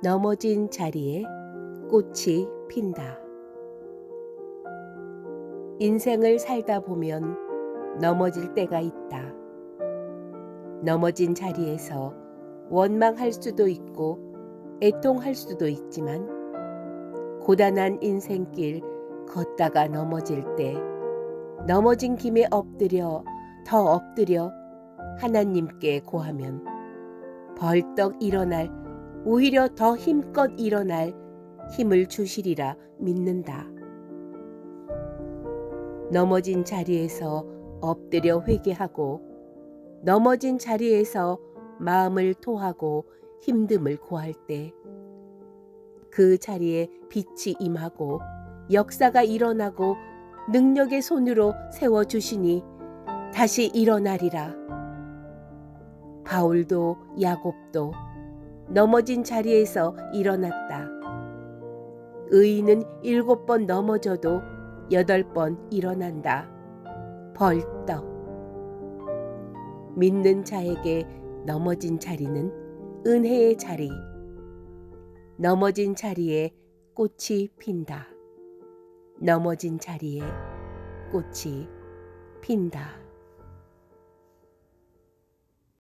넘어진 자리에 꽃이 핀다. 인생을 살다 보면 넘어질 때가 있다. 넘어진 자리에서 원망할 수도 있고 애통할 수도 있지만 고단한 인생길 걷다가 넘어질 때 넘어진 김에 엎드려 더 엎드려 하나님께 고하면 벌떡 일어날 오히려 더 힘껏 일어날 힘을 주시리라 믿는다. 넘어진 자리에서 엎드려 회개하고 넘어진 자리에서 마음을 토하고 힘듦을 고할 때 그 자리에 빛이 임하고 역사가 일어나고 능력의 손으로 세워 주시니 다시 일어나리라. 바울도 야곱도 넘어진 자리에서 일어났다. 의인은 일곱 번 넘어져도 여덟 번 일어난다. 벌떡. 믿는 자에게 넘어진 자리는 은혜의 자리. 넘어진 자리에 꽃이 핀다. 넘어진 자리에 꽃이 핀다.